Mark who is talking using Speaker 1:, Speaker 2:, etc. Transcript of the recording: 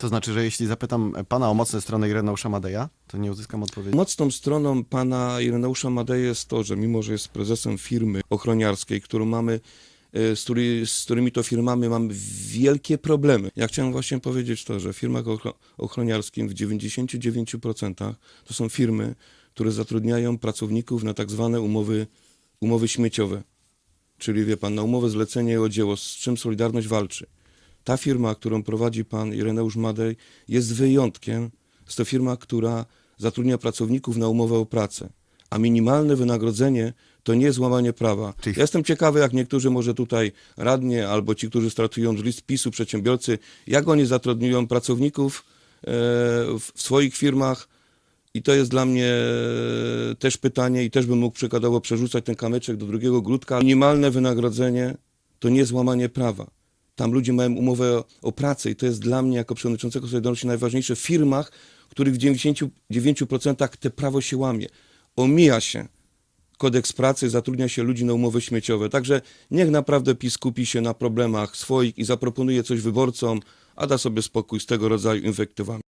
Speaker 1: To znaczy, że jeśli zapytam pana o mocne strony Ireneusza Madeja, to nie uzyskam odpowiedzi.
Speaker 2: Mocną stroną pana Ireneusza Madeja jest to, że mimo, że jest prezesem firmy ochroniarskiej, którą mamy, e, z, który, z którymi to firmami mamy wielkie problemy. Ja chciałem właśnie powiedzieć to, że w firmach ochro- ochroniarskim w 99% to są firmy, które zatrudniają pracowników na tak zwane umowy, umowy śmieciowe. Czyli wie pan, na umowę zlecenie o dzieło, z czym Solidarność walczy. Ta firma, którą prowadzi pan Ireneusz Madej, jest wyjątkiem. Jest to firma, która zatrudnia pracowników na umowę o pracę. A minimalne wynagrodzenie to nie jest łamanie prawa. Ja jestem ciekawy, jak niektórzy może tutaj radnie albo ci, którzy startują z list PiSu, przedsiębiorcy, jak oni zatrudniują pracowników e, w swoich firmach. I to jest dla mnie e, też pytanie i też bym mógł przykładowo przerzucać ten kamyczek do drugiego grudka. Minimalne wynagrodzenie to nie jest łamanie prawa. Tam ludzie mają umowę o, o pracę i to jest dla mnie jako przewodniczącego Solidarności najważniejsze w firmach, w których w 99% te prawo się łamie. Omija się kodeks pracy, zatrudnia się ludzi na umowy śmieciowe. Także niech naprawdę PiS skupi się na problemach swoich i zaproponuje coś wyborcom, a da sobie spokój z tego rodzaju inwektywami.